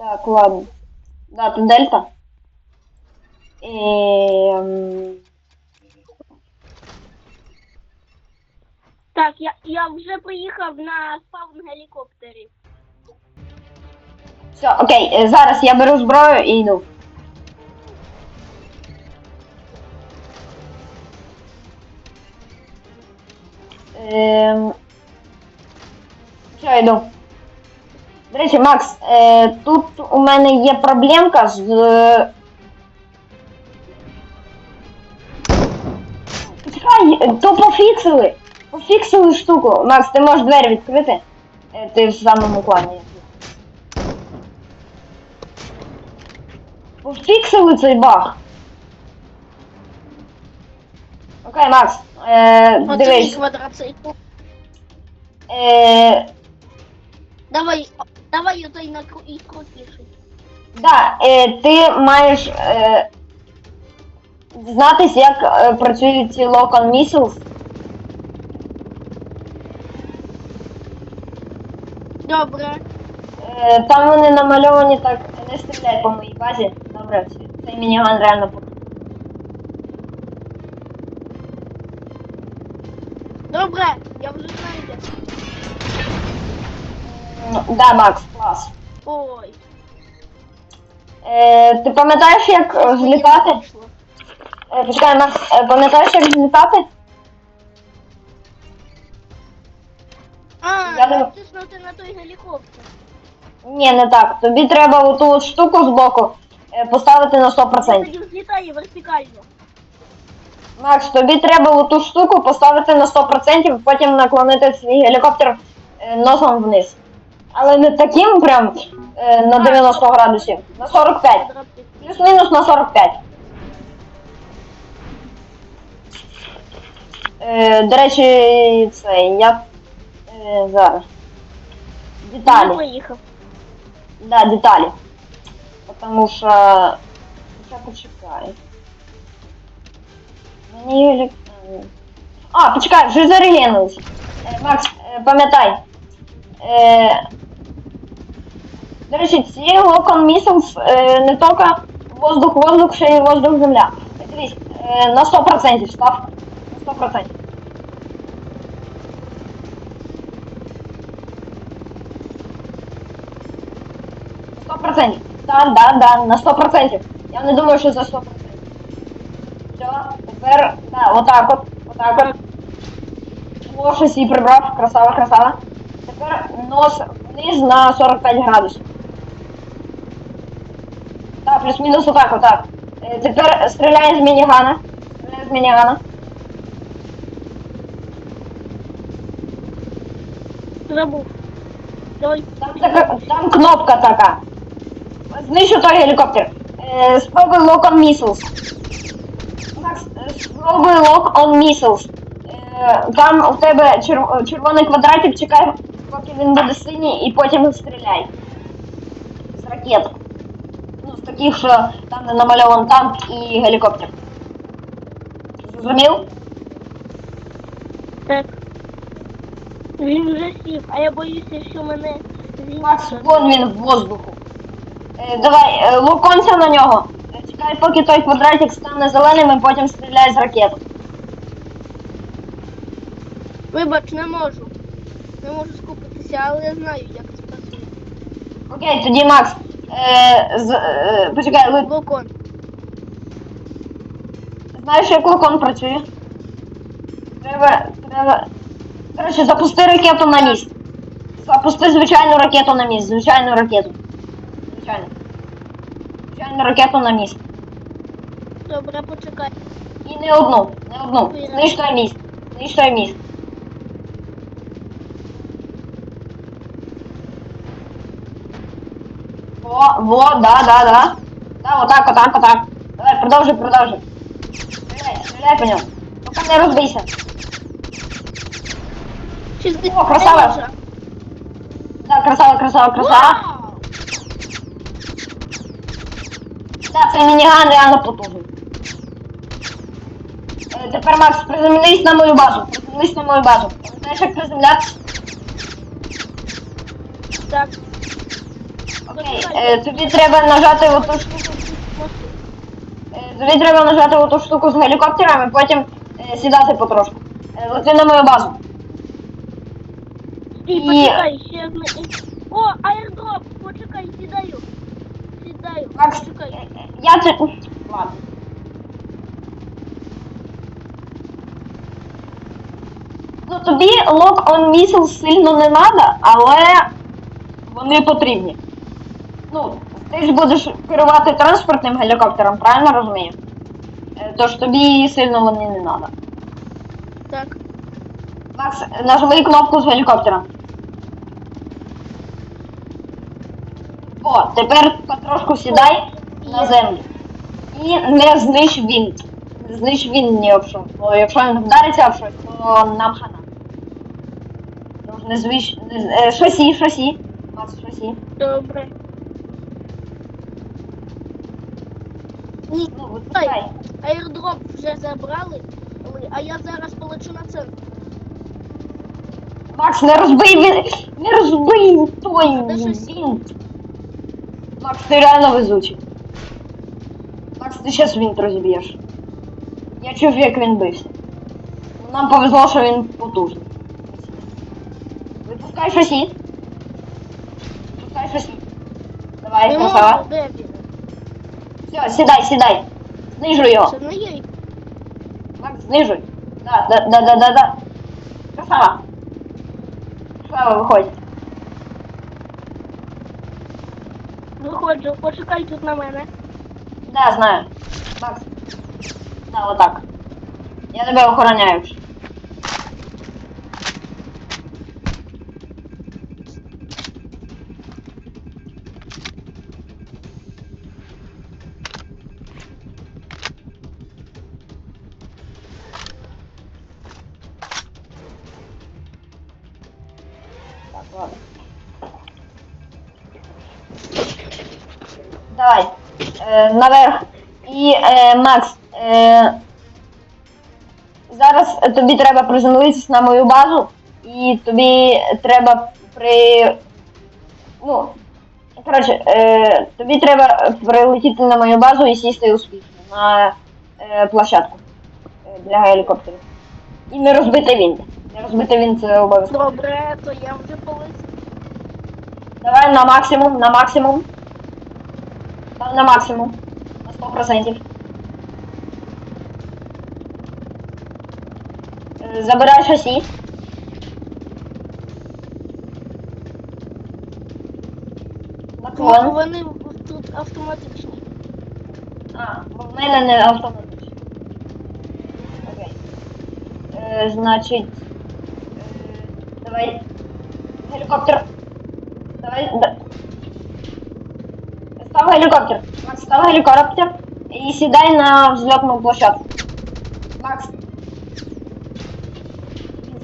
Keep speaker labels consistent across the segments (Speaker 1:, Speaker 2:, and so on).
Speaker 1: Так, ладно. Да, тут дельта. Ем,
Speaker 2: Так, я, я вже приїхав на спаун гелікоптері.
Speaker 1: Все, окей, е, зараз я беру зброю і йду. Ем... Все, йду. До речі, Макс, е, тут у мене є проблемка з. е, Почекай, е, то пофіксили. Пофіксили штуку. Макс, ти можеш двері відкрити? Е, Ти в самому клані. Пофіксили цей баг. Окей, Макс. Е, дивись.
Speaker 2: квадроцикл.
Speaker 1: Е,
Speaker 2: Давай, давай отой на кру- і крутіший.
Speaker 1: да, е, ти маєш е, дізнатись, як е, працюють ці Local Missiles.
Speaker 2: Добре.
Speaker 1: Е, там вони намальовані так, не стріляй по моїй базі. Добре, цей мініган реально потужний.
Speaker 2: Добре, я вже знаю де.
Speaker 1: М, Да, Макс, клас.
Speaker 2: Ой.
Speaker 1: Е, ти пам'ятаєш, як е, злітати? Е, почекай, Макс, е, пам'ятаєш, як злітати?
Speaker 2: А,
Speaker 1: Я не-
Speaker 2: натиснути на той гелікоптер.
Speaker 1: Ні, не так. Тобі треба оту от штуку збоку е, поставити на 100%.
Speaker 2: Тоді взлітає вертикально.
Speaker 1: Макс, тобі треба оту штуку поставити на 100%, потім наклонити свій гелікоптер е, носом вниз. Але не таким прям е, на 90 градусів, на 45. Плюс-мінус на 45. Е, до речі, це я е, зараз.
Speaker 2: Я
Speaker 1: Деталі.
Speaker 2: поїхав.
Speaker 1: Да, деталі. Потому що. Хоча почекай. Мені є е, А, почекай, вже зарегенились. Е, Макс, е, пам'ятай. Е, до речі, ці Local Missiles е, не тільки воздух-воздух, ще й воздух-земля. Дивись, е, на 100% став. На 100%. Сто процентів. Да, да, да, на сто процентів. Я не думаю, що за сто процентів. Все, тепер, да, отак от, отак от. Щось і прибрав, красава, красава. Тепер нос вниз на 45 градусів. Так, плюс-мінус отак, отак. Е, Тепер стріляй з мінігана. Стріляй з мінігана.
Speaker 2: Забув. Давай.
Speaker 1: Там, така, там кнопка така. Знищу той гелікоптер. Е, спробуй lock on missiles. Макс, е, спробуй lock on missiles. Е, там у тебе чер- червоний квадратик, чекай, поки він буде синій, і потім стріляй. З ракет. Ну, з таких, що там де намальований танк і гелікоптер. Зрозумів?
Speaker 2: Так. Він вже сів, а я боюся, що мене
Speaker 1: Макс, вон він в воздуху. Е, давай, е, луконця на нього. Е, Чекай, поки той квадратик стане зеленим і потім стріляй з ракет.
Speaker 2: Вибач, не можу. Не можу скупитися, але я знаю, як це працює.
Speaker 1: Окей, тоді Макс. Е, з, е, почекай, ли,
Speaker 2: Локон.
Speaker 1: знаєш, як лукон працює? Треба, треба. Коротше, запусти ракету на міст. Запусти звичайну ракету на міст. Звичайну ракету. Звичайно. Звичайну ракету на міст.
Speaker 2: Добре, почекай.
Speaker 1: І не одну, не одну. Знищ той міст. Знищ той міст. Во, во, да, да, да. Да, отак, отак, отак. Давай, продовжуй, продовжуй. Стріляй, стріляй по ньому. Поки не розбийся.
Speaker 2: Шістдесят
Speaker 1: О, красава. Да, красава, красава, красава. Да, цей мініган реально потужний. Е, Тепер, Макс, приземлись на мою базу. Приземлись на мою базу. Знаєш, як приземлятися?
Speaker 2: Так,
Speaker 1: е, тобі треба нажати оту штуку. е, Тобі треба нажати оту штуку з гелікоптерами, потім е, сідати потрошку. Е, Лети на мою базу. І-
Speaker 2: почекай, ще одне. О, аердроп, почекай, сідаю. Сідаю,
Speaker 1: Макс,
Speaker 2: почекай.
Speaker 1: е, е, я це. Ладно. Ну тобі lock on missile сильно не треба, але вони потрібні. Ну, ти ж будеш керувати транспортним гелікоптером, правильно розумію? Е, Тож тобі сильно вони не треба.
Speaker 2: Так.
Speaker 1: Макс, нажми кнопку з гелікоптером. О, тепер потрошку сідай на землю. І не знищ він. Не знищ він ні об що. Бо якщо він вдариться об щось, то нам хана. Тож не звич... Не... е, Шасі, шасі. Макс, шасі.
Speaker 2: Добре. Ні,
Speaker 1: Ну, випускай.
Speaker 2: аердроп вже забрали, а я зараз полечу на центр.
Speaker 1: Макс, не розбий він. Не розбий той вінт. Макс, ти реально везучий. Макс, ти щас вінт розіб'єш. Я чув, як він бився. Нам повезло, що він потужний. Випускай шасі. Випускай шасі. Давай, красава.
Speaker 2: можу, він?
Speaker 1: Все, сідай, сідай. Знижуй його.
Speaker 2: Це.
Speaker 1: Макс, знижуй. Да, да, да, да, да, да. Красава. Красава, виходь.
Speaker 2: Виходжу, почекай тут на мене.
Speaker 1: Да, знаю. Макс. Да, вот так. Я тебе охороняю. Давай. Е, наверх. І е, Макс, е, зараз тобі треба приземлитися на мою базу, і тобі треба при. Ну, коротше, е, тобі треба прилетіти на мою базу і сісти успішно на е, площадку е, для гелікоптерів. І не розбити він. Розбити він це обов'язково.
Speaker 2: Добре, то я вже полетів.
Speaker 1: Давай на максимум, на максимум. Там на максимум. На 100%. Е, Забирай шасі. Наклон.
Speaker 2: Вони тут автоматичні.
Speaker 1: А, в мене не автоматично. Окей. Е, значить. Давай. Гелікоптер. Давай. Да. Став гелікоптер. Макс, став гелікоптер і сідай на взлетну площадку. Макс.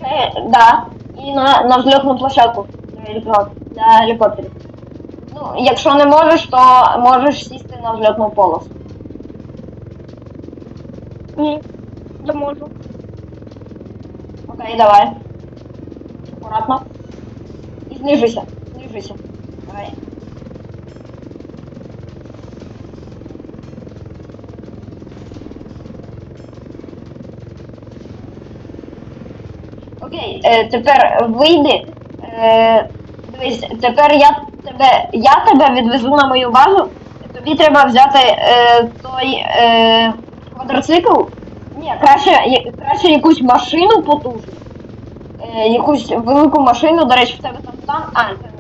Speaker 1: Це, да. І на, на взлетну площадку для, гелікоп- гелікоптерів. Ну, якщо не можеш, то можеш сісти на взлетну полосу.
Speaker 2: Ні, я можу.
Speaker 1: Окей, давай. Аккуратно. І знижуйся. Знижуйся. Давай. Окей, е, тепер вийди. Е, дивись, тепер я тебе, я тебе відвезу на мою базу. Тобі треба взяти е, той е, квадроцикл. Ні, краще, краще якусь машину потужну. Е, якусь велику машину, до речі, в тебе там там. А, це,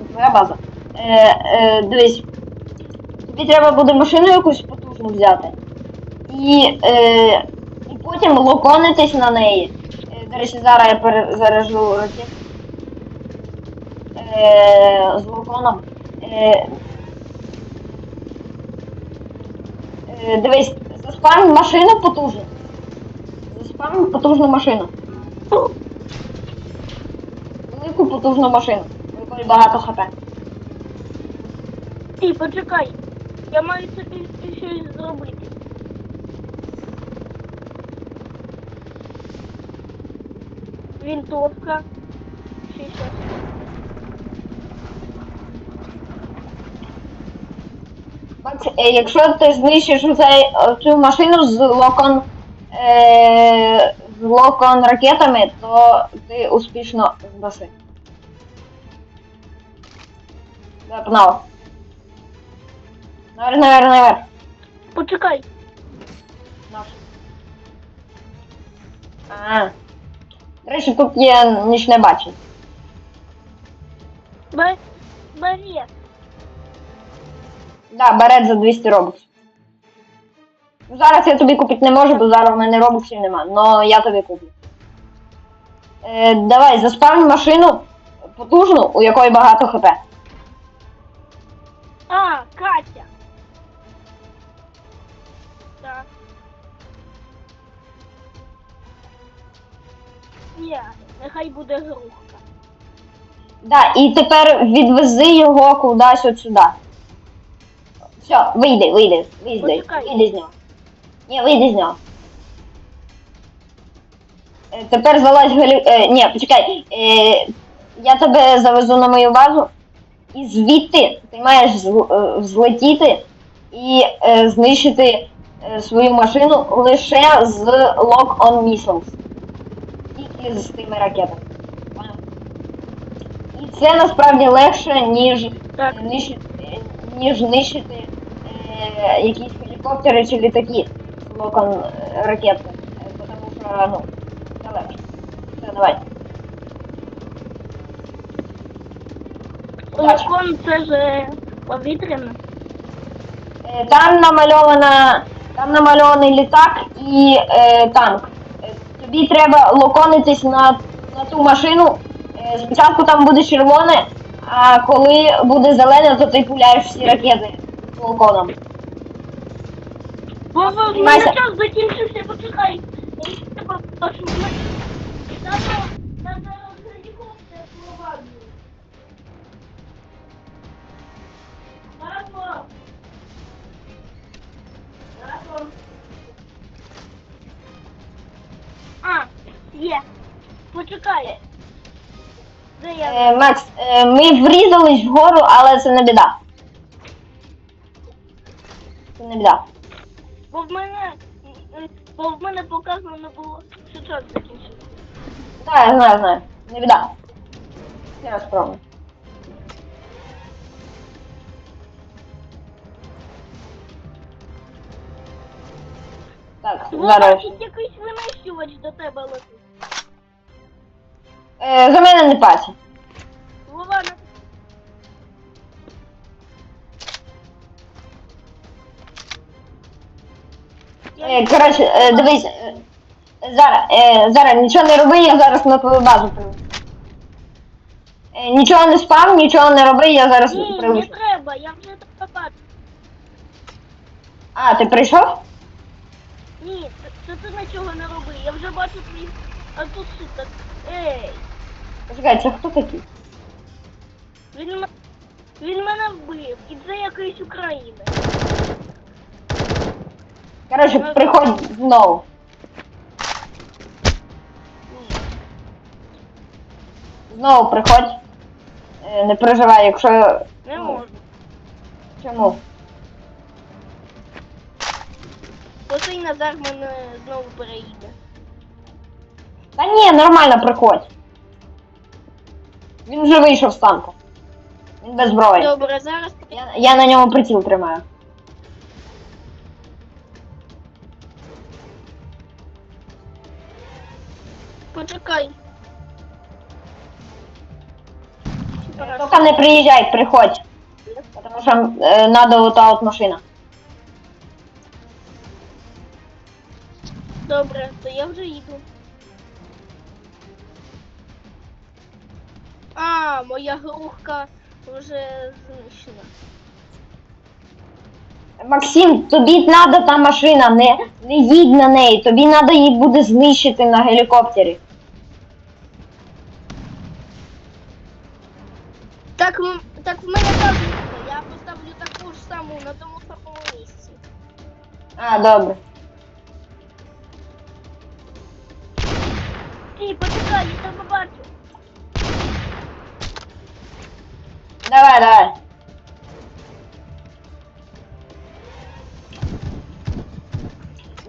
Speaker 1: не твоя база. Е, е, дивись. Тобі треба буде машину якусь потужну взяти. І, е, і потім локонитись на неї. Е, до речі, зараз я перезаряжу ракет. Е, з локоном. Е, е, дивись, заспам машину потужну. Заспам потужну машину. Велику потужну машину, якої багато хп.
Speaker 2: Стій, почекай. Я маю собі щось зробити. Вінтовка. Ще щось.
Speaker 1: Е, якщо ти знищиш оцей, цю машину з локон, е, з локон ракетами, то ти успішно здаси. Давай, погнали. Наверх, наверх, наверх.
Speaker 2: Почекай.
Speaker 1: Наш. А. До речі, тут є нічне бачення.
Speaker 2: Бе... Берет.
Speaker 1: Да, берет за 200 робоксів. Ну, Зараз я тобі купити не можу, бо зараз в мене робоксів нема, но я тобі куплю. Е, давай, заспавнь машину потужну, у якої багато хп.
Speaker 2: А, Катя. Так. Ні, нехай буде грухка.
Speaker 1: Да, і тепер відвези його кудись от сюди. Все, вийди, вийди, вийди,
Speaker 2: Почекай.
Speaker 1: вийди з нього. Ні, вийди з нього. Е, Тепер залазь голі... Е, ні, почекай. Е, я тебе завезу на мою базу. І звідти ти маєш е, взлетіти і е, знищити е, свою машину лише з Lock on Missiles. Тільки з тими ракетами. І це насправді легше, ніж
Speaker 2: Так.
Speaker 1: нищити, ніж нищити е, якісь гелікоптери чи літаки з локон е, ракетами. Е, Тому що, ну, це легше. Все, давай. Удачі.
Speaker 2: Лукон це ж повітряне.
Speaker 1: Е, Там намальована, там намальований літак і е, танк. Е, Тобі треба локонитись на, на ту машину. Е, спочатку там буде червоне, а коли буде зелене, то ти пуляєш всі ракети з локоном.
Speaker 2: Вова, в мене час закінчився, почекай. Я тебе прошу. Почекай. Де я?
Speaker 1: Е, Макс, е, ми врізались вгору, але це не біда. Це не біда.
Speaker 2: Бо в мене, бо в мене показано було, що час закінчився.
Speaker 1: Так, я знаю, знаю. Не біда. Я раз спробую. Так,
Speaker 2: Вова,
Speaker 1: зараз.
Speaker 2: якийсь винищувач до тебе летить.
Speaker 1: Е, за мене не пасі.
Speaker 2: На...
Speaker 1: Е, коротше, е, дивись. е, Зараз, е, зараз нічого не роби, я зараз на твою базу прийду. Е, нічого не спам, нічого не роби, я зараз
Speaker 2: Ні, не треба, я вже тебе бачу.
Speaker 1: А, ти прийшов?
Speaker 2: Ні, це, це ти нічого не роби, я вже бачу твій... А тут що так? Ей,
Speaker 1: Почекай, це хто такий?
Speaker 2: він, м- він мене вбив, і це якийсь українець.
Speaker 1: Коротше, приходь знову.
Speaker 2: Ні.
Speaker 1: Знову приходь. Е, не переживай, якщо.
Speaker 2: Не
Speaker 1: ну,
Speaker 2: можу.
Speaker 1: Чому?
Speaker 2: Оцей Назар мене знову переїде.
Speaker 1: Та ні, нормально приходь. Він вже вийшов з танка. Він без зброї.
Speaker 2: Добре, зараз
Speaker 1: Я, я на ньому приціл тримаю.
Speaker 2: почекай.
Speaker 1: Тільки не приїжджай, приходь. Тому що е, надо ота от машина.
Speaker 2: Добре, то я вже їду. А, моя грухка вже знищена.
Speaker 1: Максим, тобі треба та машина, не, не їдь на неї, тобі треба її буде знищити на гелікоптері.
Speaker 2: Так, м- так в мене буде. Я поставлю таку ж саму на тому самому місці.
Speaker 1: А, добре.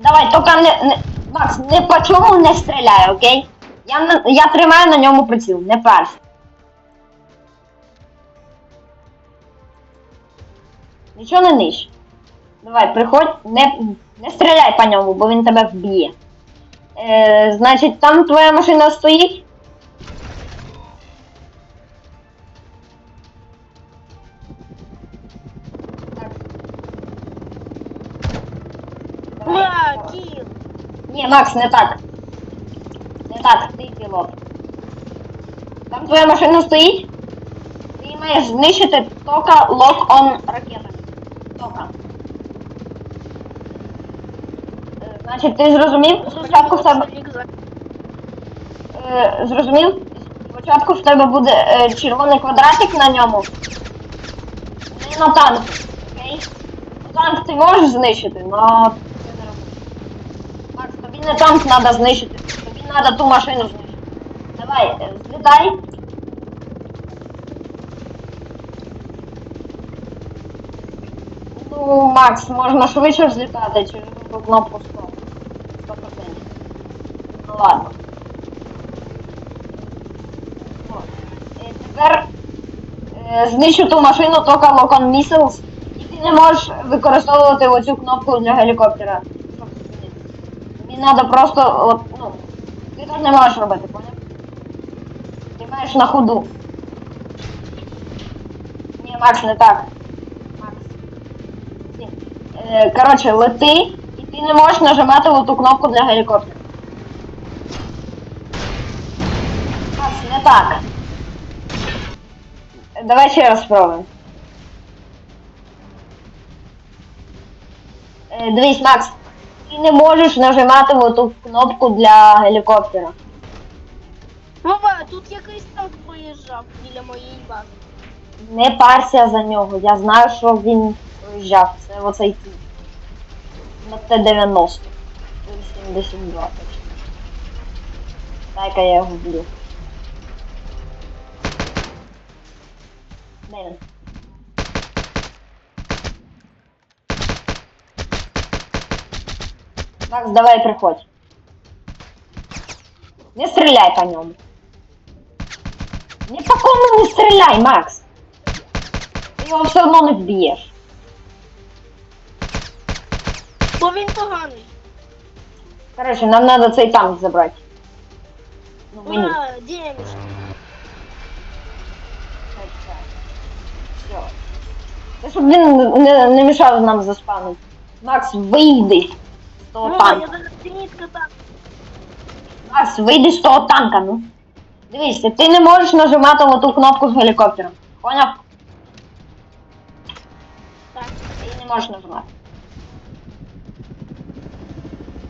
Speaker 1: Давай, тільки не, не. Макс, не по чому не стріляй, окей? Я, я тримаю на ньому приціл, не парся. Нічого не ниш. Давай, приходь, не, не стріляй по ньому, бо він тебе вб'є. Е, значить, там твоя машина стоїть? Ні, Макс, не так. Не так, ти пілот. Там твоя машина стоїть? Ти маєш знищити тільки лок-он ракетами. Тільки. Е, Значить, ти зрозумів? Спочатку в тебе. Е, зрозумів? Спочатку в тебе буде е, червоний квадратик на ньому. Не на танк. Окей? Танк ти можеш знищити, но ти не робиш. Макс, тобі не танк треба знищити, тобі треба ту машину знищити. Давай, е, злітай. Ну, Макс, можна швидше взлітати через ту кнопку. 100%. Ну ладно. О, е, Тепер е, знищу ту машину Lock on Missiles, і ти не можеш використовувати оцю кнопку для гелікоптера. Тобі треба просто, от, ну, ти так не можеш робити, поняв? Ти маєш на ходу. Ні, Макс, не так. Макс. Ні. Е, коротше, лети, і ти не можеш нажимати оту кнопку для гелікоптера. Макс, не так. Давай ще раз спробуємо. Е, дивись, Макс, ти не можеш нажимати оту кнопку для гелікоптера.
Speaker 2: Вова, тут якийсь танк проїжджав біля моєї бази.
Speaker 1: Не парся за нього. Я знаю, що він проїжджав. Це оцей тип. На Т-90. Т-72 точно. Дай-ка я його вб'ю. Де він? Макс, давай приходь. Не стреляй по ньому. Ні по кому не стріляй, Макс. Ти його все одно не вб'єш.
Speaker 2: Бо він поганий.
Speaker 1: Коротше, нам треба цей танк забрати. Ну, мені.
Speaker 2: Ура, денежки.
Speaker 1: Все. Це щоб він не, не мішав нам заспанити. Макс, вийди з Того
Speaker 2: Вова, я
Speaker 1: танка.
Speaker 2: зараз зенітка так.
Speaker 1: Макс, вийди з того танка, ну. Дивись, ти не можеш нажимати на ту кнопку з гелікоптером. Поняв?
Speaker 2: Так.
Speaker 1: Ти не можеш нажимати.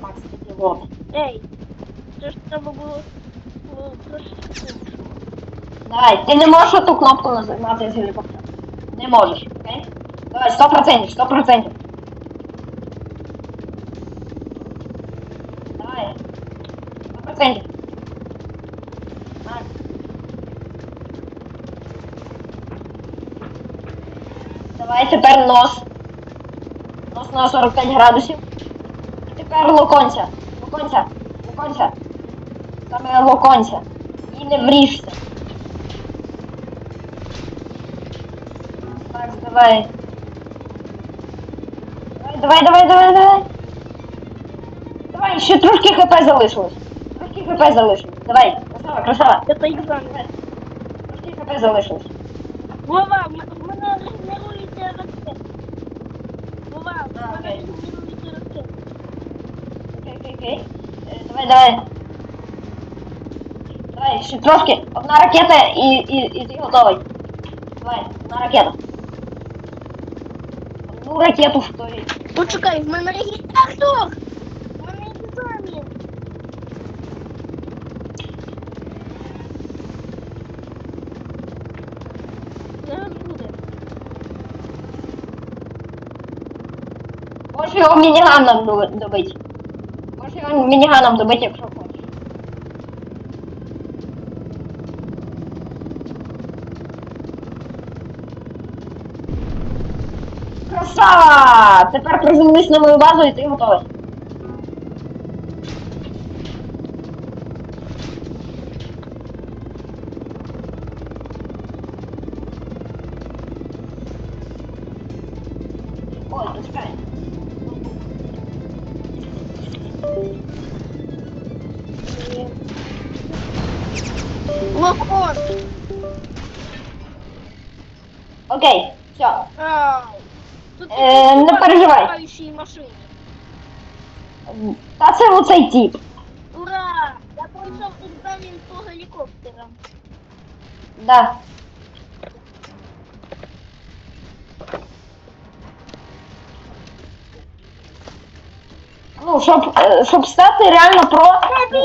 Speaker 1: Макс, ти пілот.
Speaker 2: Ей, це ж треба було було трошки інше.
Speaker 1: Давай, ти не можеш ту кнопку нажимати з гелікоптера. Не можеш, окей? Давай, 100%, 100%. 100%. Давай тепер нос. Нос на 45 градусів. І тепер локонця. Локонця. Локонця. Саме локонця. І не вріжся. Так, давай. Давай, давай, давай, давай, давай. Давай, ще трошки хп залишилось. Хп залишилось. Давай, красава, красава.
Speaker 2: Це екзамен.
Speaker 1: Давай. Хп залишилось.
Speaker 2: Вова, в м- в мене регенерується ракет. Вова, в мене
Speaker 1: окей.
Speaker 2: ракет.
Speaker 1: Окей, окей, окей. Е, Давай, давай. Давай, ще трошки. Одна ракета і, і, і ти готовий. Давай, одна ракета. Одну ракету в той.
Speaker 2: Почекай, в мене регенератор! В мене екзамен. Зараз буде.
Speaker 1: Можеш його мініганом до- добити. Можеш його мініганом добити, якщо хочеш. Красава! Тепер приземлись на мою базу і ти готовий. Окей, все.
Speaker 2: Ау. Тут
Speaker 1: Е, не переживай.
Speaker 2: літаючі машини.
Speaker 1: Та це оцей тип.
Speaker 2: Ура! Я пройшов екзамен по гелікоптерам.
Speaker 1: Да. Ну, щоб, е, щоб стати реально про.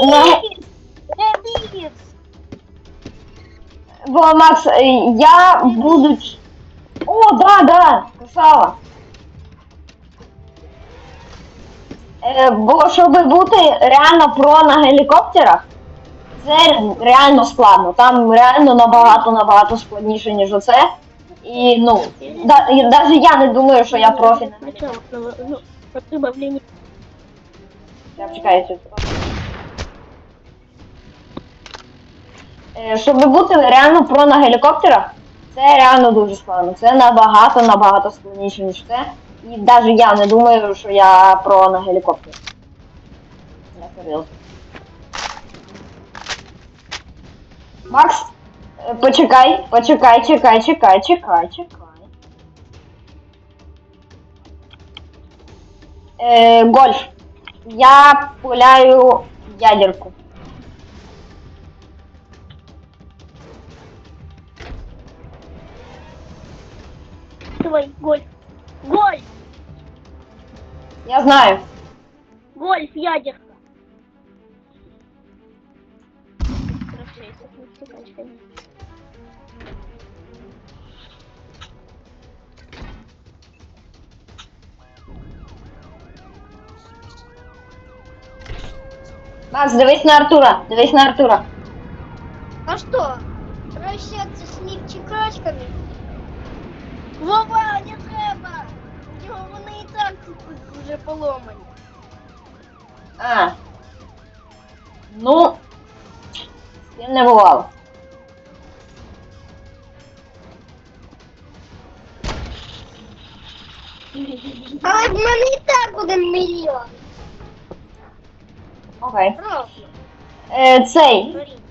Speaker 1: на-
Speaker 2: Ребіс!
Speaker 1: Бо, Макс, е, я буду. О, да, да, красава. Е, Бо щоб бути реально про на гелікоптерах, це реально складно. Там реально набагато набагато складніше, ніж оце. І ну, да, навіть я не думаю, що я профі на
Speaker 2: прибавлению.
Speaker 1: Я чекаю. Е, Щоб бути реально про на гелікоптерах, це реально дуже складно. Це набагато набагато складніше, ніж це. І навіть я не думаю, що я про на серйозно. Макс, е, почекай, почекай, чекай, чекай, чекай, чекай. Е, гольф. Я пуляю ядерку.
Speaker 2: Давай, гольф. Гольф!
Speaker 1: Я знаю.
Speaker 2: Гольф, ядерка.
Speaker 1: Макс, дивись на Артура. Дивись на Артура.
Speaker 2: А что? Прощаться с них чекачками? Вова, не треба! У вони і так вже поломані.
Speaker 1: А. Ну. з не бувало.
Speaker 2: А в мене і так буде мільйон.
Speaker 1: Окей.
Speaker 2: Просто.
Speaker 1: Е, цей.
Speaker 2: Горіть.